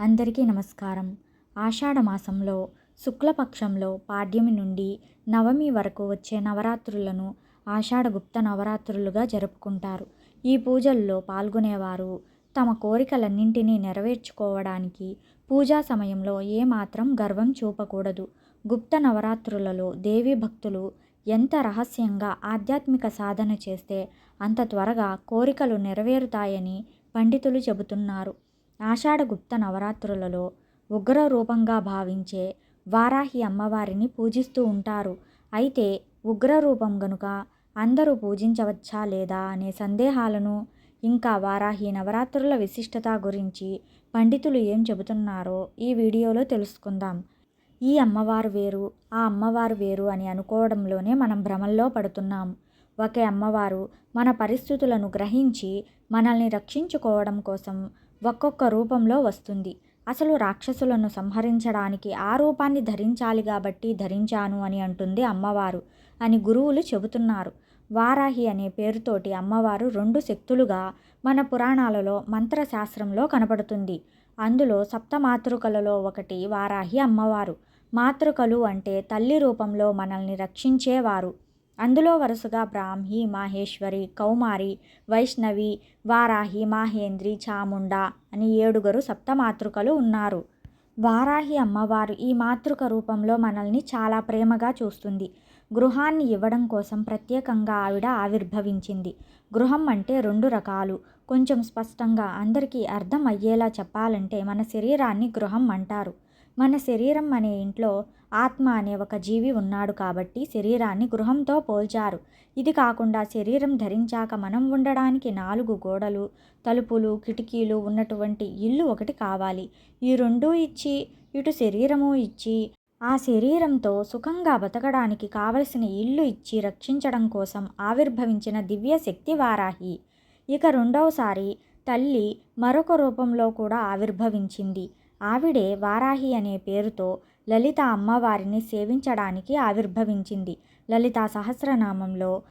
అందరికీ నమస్కారం. ఆషాఢ మాసంలో శుక్లపక్షంలో పాడ్యమి నుండి నవమి వరకు వచ్చే నవరాత్రులను ఆషాఢ గుప్త నవరాత్రులుగా జరుపుకుంటారు. ఈ పూజల్లో పాల్గొనేవారు తమ కోరికలన్నింటినీ నెరవేర్చుకోవడానికి పూజా సమయంలో ఏమాత్రం గర్వం చూపకూడదు. గుప్త నవరాత్రులలో దేవి భక్తులు ఎంత రహస్యంగా ఆధ్యాత్మిక సాధన చేస్తే అంత త్వరగా కోరికలు నెరవేరుతాయని పండితులు చెబుతున్నారు. ఆషాఢగుప్త నవరాత్రులలో ఉగ్ర రూపంగా భావించే వారాహి అమ్మవారిని పూజిస్తూ ఉంటారు. అయితే ఉగ్ర రూపం గనుక అందరూ పూజించవచ్చా లేదా అనే సందేహాలను ఇంకా వారాహి నవరాత్రుల విశిష్టత గురించి పండితులు ఏం చెబుతున్నారో ఈ వీడియోలో తెలుసుకుందాం. ఈ అమ్మవారు వేరు ఆ అమ్మవారు వేరు అని అనుకోవడంలోనే మనం భ్రమల్లో పడుతున్నాం. ఒకే అమ్మవారు మన పరిస్థితులను గ్రహించి మనల్ని రక్షించుకోవడం కోసం ఒక్కొక్క రూపంలో వస్తుంది. అసలు రాక్షసులను సంహరించడానికి ఆ రూపాన్ని ధరించాలి కాబట్టి ధరించాను అని అంటుంది అమ్మవారు అని గురువులు చెబుతున్నారు. వారాహి అనే పేరుతోటి అమ్మవారు రెండు శక్తులుగా మన పురాణాలలో మంత్రశాస్త్రంలో కనపడుతుంది. అందులో సప్త మాతృకలలో ఒకటి వారాహి అమ్మవారు. మాతృకలు అంటే తల్లి రూపంలో మనల్ని రక్షించేవారు. అందులో వరుసగా బ్రాహ్మి మాహేశ్వరి కౌమారి వైష్ణవి వారాహి మాహేంద్రి చాముండ అని ఏడుగురు సప్తమాతృకలు ఉన్నారు. వారాహి అమ్మవారు ఈ మాతృక రూపంలో మనల్ని చాలా ప్రేమగా చూస్తుంది. గృహాన్ని ఇవ్వడం కోసం ప్రత్యేకంగా ఆవిడ ఆవిర్భవించింది. గృహం అంటే రెండు రకాలు. కొంచెం స్పష్టంగా అందరికీ అర్థం అయ్యేలా చెప్పాలంటే మన శరీరాన్ని గృహం అంటారు. మన శరీరం అనే ఇంట్లో ఆత్మ అనే ఒక జీవి ఉన్నాడు కాబట్టి శరీరాన్ని గృహంతో పోల్చారు. ఇది కాకుండా శరీరం ధరించాక మనం ఉండడానికి నాలుగు గోడలు తలుపులు కిటికీలు ఉన్నటువంటి ఇల్లు ఒకటి కావాలి. ఈ రెండూ ఇచ్చి ఇటు శరీరము ఇచ్చి ఆ శరీరంతో సుఖంగా బతకడానికి కావలసిన ఇల్లు ఇచ్చి రక్షించడం కోసం ఆవిర్భవించిన దివ్య శక్తి వారాహి ఇక రెండవసారి తల్లి మరొక రూపంలో కూడా ఆవిర్భవించింది. ఆవిడే వారాహి అనే పేరుతో లలిత అమ్మవారిని సేవించడానికి ఆవిర్భవించింది. లలిత సహస్రనామంలో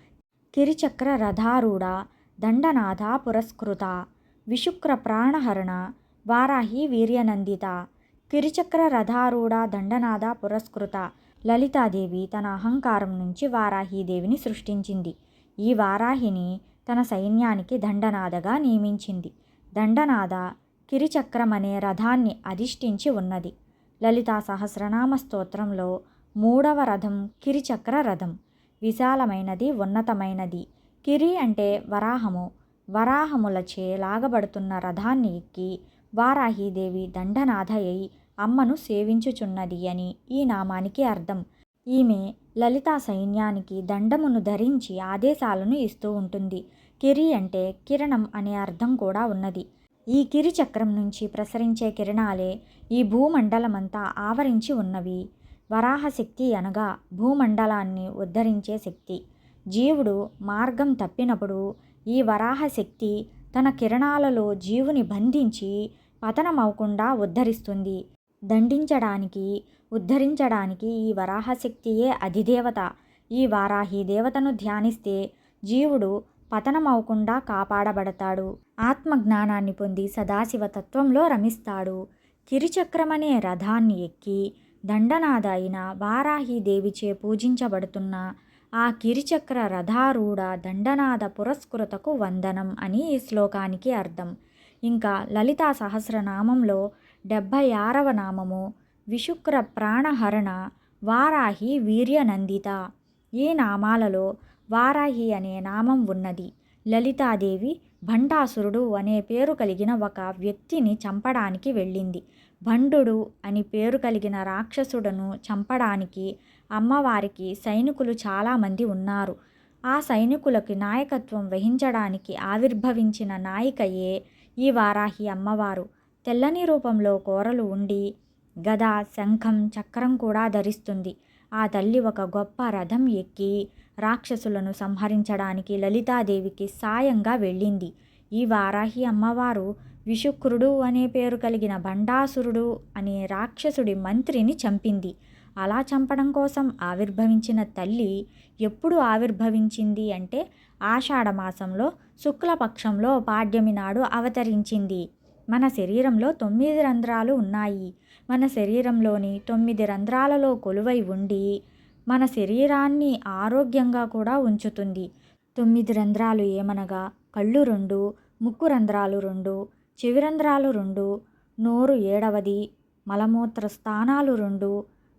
కిరిచక్ర రథారూఢ దండనాథ పురస్కృత విశుక్ర ప్రాణహరణ వారాహి వీర్యనందిత కిరిచక్ర రథారూఢ దండనాథ పురస్కృత లలితాదేవి తన అహంకారం నుంచి వారాహీదేవిని సృష్టించింది. ఈ వారాహిని తన సైన్యానికి దండనాథగా నియమించింది. దండనాథ కిరిచక్రమనే రథాన్ని అధిష్ఠించి ఉన్నది. లలితా సహస్రనామ స్తోత్రంలో మూడవ రథం కిరిచక్ర రథం. విశాలమైనది ఉన్నతమైనది. కిరి అంటే వరాహము. వరాహములచే లాగబడుతున్న రథాన్ని ఎక్కి వారాహీదేవి దండనాథయ్యి అమ్మను సేవించుచున్నది అని ఈ నామానికి అర్థం. ఈమె లలితా సైన్యానికి దండమును ధరించి ఆదేశాలను ఇస్తూ ఉంటుంది. కిరి అంటే కిరణం అనే అర్థం కూడా ఉన్నది. ఈ కిరిచక్రం నుంచి ప్రసరించే కిరణాలే ఈ భూమండలమంతా ఆవరించి ఉన్నవి. వరాహశక్తి అనగా భూమండలాన్ని ఉద్ధరించే శక్తి. జీవుడు మార్గం తప్పినప్పుడు ఈ వరాహశక్తి తన కిరణాలలో జీవుని బంధించి పతనమవకుండా ఉద్ధరిస్తుంది. దండించడానికి ఉద్ధరించడానికి ఈ వరాహశక్తియే అధిదేవత. ఈ వారాహి దేవతను ధ్యానిస్తే జీవుడు పతనమవకుండా కాపాడబడతాడు. ఆత్మజ్ఞానాన్ని పొంది సదాశివ తత్వంలో రమిస్తాడు. కిరిచక్రమనే రథాన్ని ఎక్కి దండనాథ అయిన వారాహీదేవిచే పూజించబడుతున్న ఆ కిరిచక్ర రథారూఢ దండనాథ పురస్కృతకు వందనం అని ఈ శ్లోకానికి అర్థం. ఇంకా లలితా సహస్రనామంలో డెబ్భై ఆరవ నామము విశుక్ర ప్రాణహరణ వారాహి వీర్యనందిత. ఈ నామాలలో వారాహి అనే నామం ఉన్నది. లలితాదేవి భండాసురుడు అనే పేరు కలిగిన ఒక వ్యక్తిని చంపడానికి వెళ్ళింది. భండుడు అని పేరు కలిగిన రాక్షసుడను చంపడానికి అమ్మవారికి సైనికులు చాలామంది ఉన్నారు. ఆ సైనికులకి నాయకత్వం వహించడానికి ఆవిర్భవించిన నాయికయే ఈ వారాహి అమ్మవారు. తెల్లని రూపంలో కూరలు ఉండి గద శంఖం చక్రం కూడా ధరిస్తుంది. ఆ తల్లి ఒక గొప్ప రథం ఎక్కి రాక్షసులను సంహరించడానికి లలితాదేవికి సాయంగా వెళ్ళింది. ఈ వారాహి అమ్మవారు విషుక్రుడు అనే పేరు కలిగిన భండాసురుడు అనే రాక్షసుడి మంత్రిని చంపింది. అలా చంపడం కోసం ఆవిర్భవించిన తల్లి ఎప్పుడు ఆవిర్భవించింది అంటే ఆషాఢమాసంలో శుక్లపక్షంలో పాడ్యమి నాడు అవతరించింది. మన శరీరంలో తొమ్మిది రంధ్రాలు ఉన్నాయి. మన శరీరంలోని తొమ్మిది రంధ్రాలలో కొలువై ఉండి మన శరీరాన్ని ఆరోగ్యంగా కూడా ఉంచుతుంది. తొమ్మిది రంధ్రాలు ఏమనగా కళ్ళు రెండు ముక్కు రంధ్రాలు రెండు చెవి రంధ్రాలు రెండు నోరు ఏడవది మలమూత్ర స్థానాలు రెండు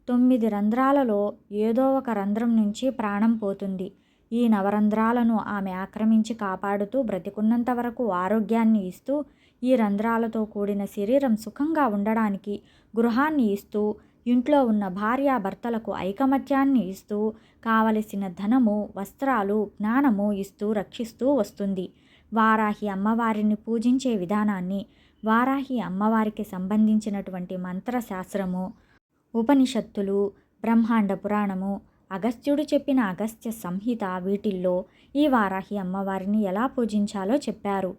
తొమ్మిది రంధ్రాలలో ఏదో ఒక రంధ్రం నుంచి ప్రాణం పోతుంది. ఈ నవరంధ్రాలను ఆమె ఆక్రమించి కాపాడుతూ బ్రతికున్నంత వరకు ఆరోగ్యాన్ని ఇస్తూ ఈ రంధ్రాలతో కూడిన శరీరం సుఖంగా ఉండడానికి గృహాన్ని ఇస్తూ ఇంట్లో ఉన్న భార్యాభర్తలకు ఐకమత్యాన్ని ఇస్తూ కావలసిన ధనము వస్త్రాలు జ్ఞానము ఇస్తూ రక్షిస్తూ వస్తుంది. వారాహి అమ్మవారిని పూజించే విధానాన్ని వారాహి అమ్మవారికి సంబంధించినటువంటి మంత్రశాస్త్రము ఉపనిషత్తులు బ్రహ్మాండ పురాణము అగస్త్యుడు చెప్పిన అగస్త్య సంహిత వీటిల్లో ఈ వారాహి అమ్మవారిని ఎలా పూజించాలో చెప్పారు.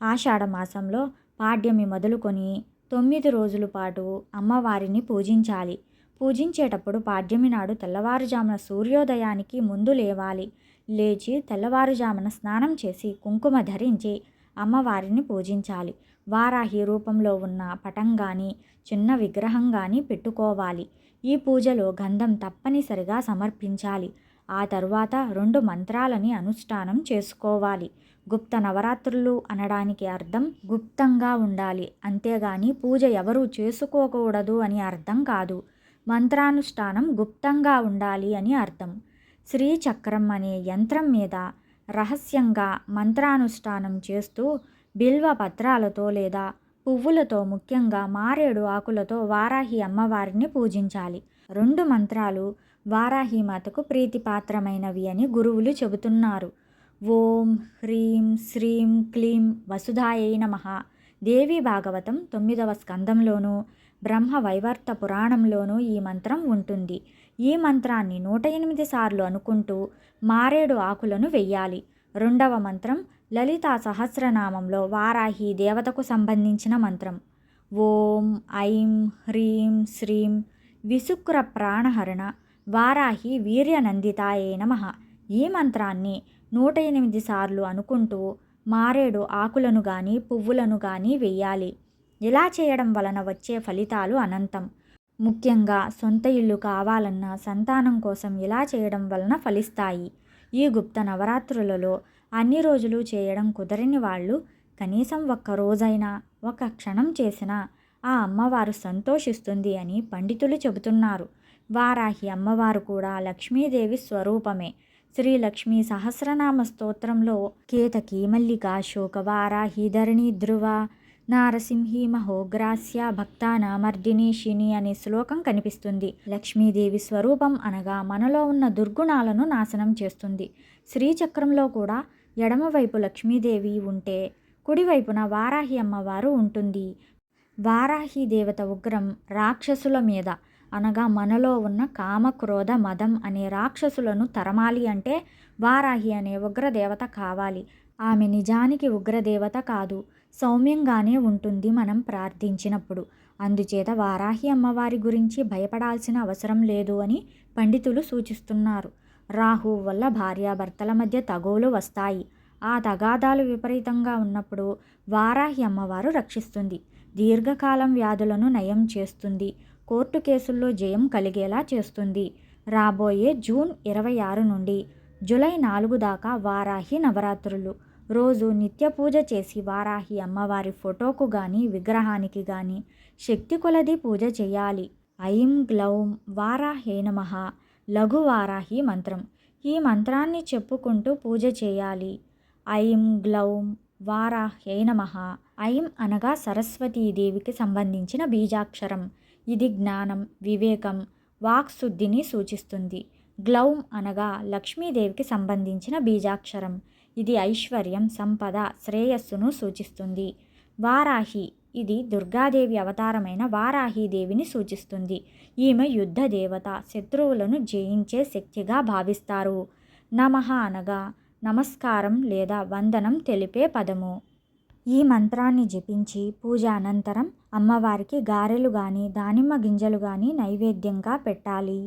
ఆషాఢ మాసంలో పాడ్యమి మొదలుకొని తొమ్మిది రోజుల పాటు అమ్మవారిని పూజించాలి. పూజించేటప్పుడు పాడ్యమి నాడు తెల్లవారుజామున సూర్యోదయానికి ముందు లేవాలి. లేచి తెల్లవారుజామున స్నానం చేసి కుంకుమ ధరించి అమ్మవారిని పూజించాలి. వారాహి రూపంలో ఉన్న పటం కానీ చిన్న విగ్రహం కానీ పెట్టుకోవాలి. ఈ పూజలో గంధం తప్పనిసరిగా సమర్పించాలి. ఆ తరువాత రెండు మంత్రాలని అనుష్ఠానం చేసుకోవాలి. గుప్త నవరాత్రులు అనడానికి అర్థం గుప్తంగా ఉండాలి. అంతేగాని పూజ ఎవరూ చేసుకోకూడదు అని అర్థం కాదు. మంత్రానుష్ఠానం గుప్తంగా ఉండాలి అని అర్థం. శ్రీచక్రం అనే యంత్రం మీద రహస్యంగా మంత్రానుష్ఠానం చేస్తూ బిల్వ పత్రాలతో లేదా పువ్వులతో ముఖ్యంగా మారేడు ఆకులతో వారాహి అమ్మవారిని పూజించాలి. రెండు మంత్రాలు వారాహి మాతకు ప్రీతిపాత్రమైనవి అని గురువులు చెబుతున్నారు. ఓం హ్రీం శ్రీం క్లీం వసుధాయై నమ. దేవి భాగవతం తొమ్మిదవ స్కందంలోనూ బ్రహ్మ వైవర్త పురాణంలోనూ ఈ మంత్రం ఉంటుంది. ఈ మంత్రాన్ని నూట ఎనిమిది సార్లు అనుకుంటూ మారేడు ఆకులను వెయ్యాలి. రెండవ మంత్రం లలితా సహస్రనామంలో వారాహి దేవతకు సంబంధించిన మంత్రం. ఓం ఐం హ్రీం శ్రీం విశుక్ర ప్రాణహరణ వారాహి వీర్యనందితాయే నమ. ఈ మంత్రాన్ని నూట ఎనిమిది సార్లు అనుకుంటూ మారేడు ఆకులను కానీ పువ్వులను కానీ వెయ్యాలి. ఇలా చేయడం వలన వచ్చే ఫలితాలు అనంతం? ముఖ్యంగా సొంత ఇల్లు కావాలన్న సంతానం కోసం ఇలా చేయడం వలన ఫలిస్తాయి? ఈ గుప్త నవరాత్రులలో అన్ని రోజులు చేయడం కుదరని వాళ్ళు కనీసం ఒక్క రోజైనా ఒక క్షణం చేసినా ఆ అమ్మవారు సంతోషిస్తుంది అని పండితులు చెబుతున్నారు. వారాహి అమ్మవారు కూడా లక్ష్మీదేవి స్వరూపమే. శ్రీ లక్ష్మీ సహస్రనామ స్తోత్రంలో కేతకి మల్లిక శోక వారాహి ధరణి ధ్రువ నారసింహి మహోగ్రాస్య భక్తాన మర్దినీషిని అనే శ్లోకం కనిపిస్తుంది. లక్ష్మీదేవి స్వరూపం అనగా మనలో ఉన్న దుర్గుణాలను నాశనం చేస్తుంది. శ్రీచక్రంలో కూడా ఎడమవైపు లక్ష్మీదేవి ఉంటే కుడివైపున వారాహి అమ్మవారు ఉంటుంది. వారాహి దేవత ఉగ్రం రాక్షసుల మీద అనగా మనలో ఉన్న కామ క్రోధ మదం అనే రాక్షసులను తరమాలి అంటే వారాహి అనే ఉగ్రదేవత కావాలి. ఆమె నిజానికి ఉగ్రదేవత కాదు. సౌమ్యంగానే ఉంటుంది మనం ప్రార్థించినప్పుడు. అందుచేత వారాహి అమ్మవారి గురించి భయపడాల్సిన అవసరం లేదు అని పండితులు సూచిస్తున్నారు. రాహు వల్ల భార్యాభర్తల మధ్య తగోలు వస్తాయి. ఆ తగాదాలు విపరీతంగా ఉన్నప్పుడు వారాహి అమ్మవారు రక్షిస్తుంది. దీర్ఘకాలం వ్యాధులను నయం చేస్తుంది. కోర్టు కేసుల్లో జయం కలిగేలా చేస్తుంది. రాబోయే జూన్ ఇరవై ఆరు నుండి జూలై నాలుగు దాకా వారాహి నవరాత్రులు. రోజు నిత్య పూజ చేసి వారాహి అమ్మవారి ఫోటోకు కానీ విగ్రహానికి కానీ శక్తి కొలది పూజ చేయాలి. ఐం గ్లౌం వారాహే నమ. లఘు వారాహి మంత్రం. ఈ మంత్రాన్ని చెప్పుకుంటూ పూజ చేయాలి. ఐం గ్లౌం వారాహే నమ. ఐం అనగా సరస్వతీదేవికి సంబంధించిన బీజాక్షరం. ఇది జ్ఞానం వివేకం వాక్శుద్ధిని సూచిస్తుంది. గ్లౌం అనగా లక్ష్మీదేవికి సంబంధించిన బీజాక్షరం. ఇది ఐశ్వర్యం సంపద శ్రేయస్సును సూచిస్తుంది. వారాహి. ఇది దుర్గాదేవి అవతారమైన వారాహీదేవిని సూచిస్తుంది. ఈమె యుద్ధ దేవత శత్రువులను జయించే శక్తిగా భావిస్తారు. నమః అనగా నమస్కారం లేదా వందనం తెలిపే పదము. ఈ మంత్రాన్ని జపించి పూజ అనంతరం అమ్మవారికి గారెలు కానీ దానిమ్మ గింజలు కానీ నైవేద్యంగా పెట్టాలి.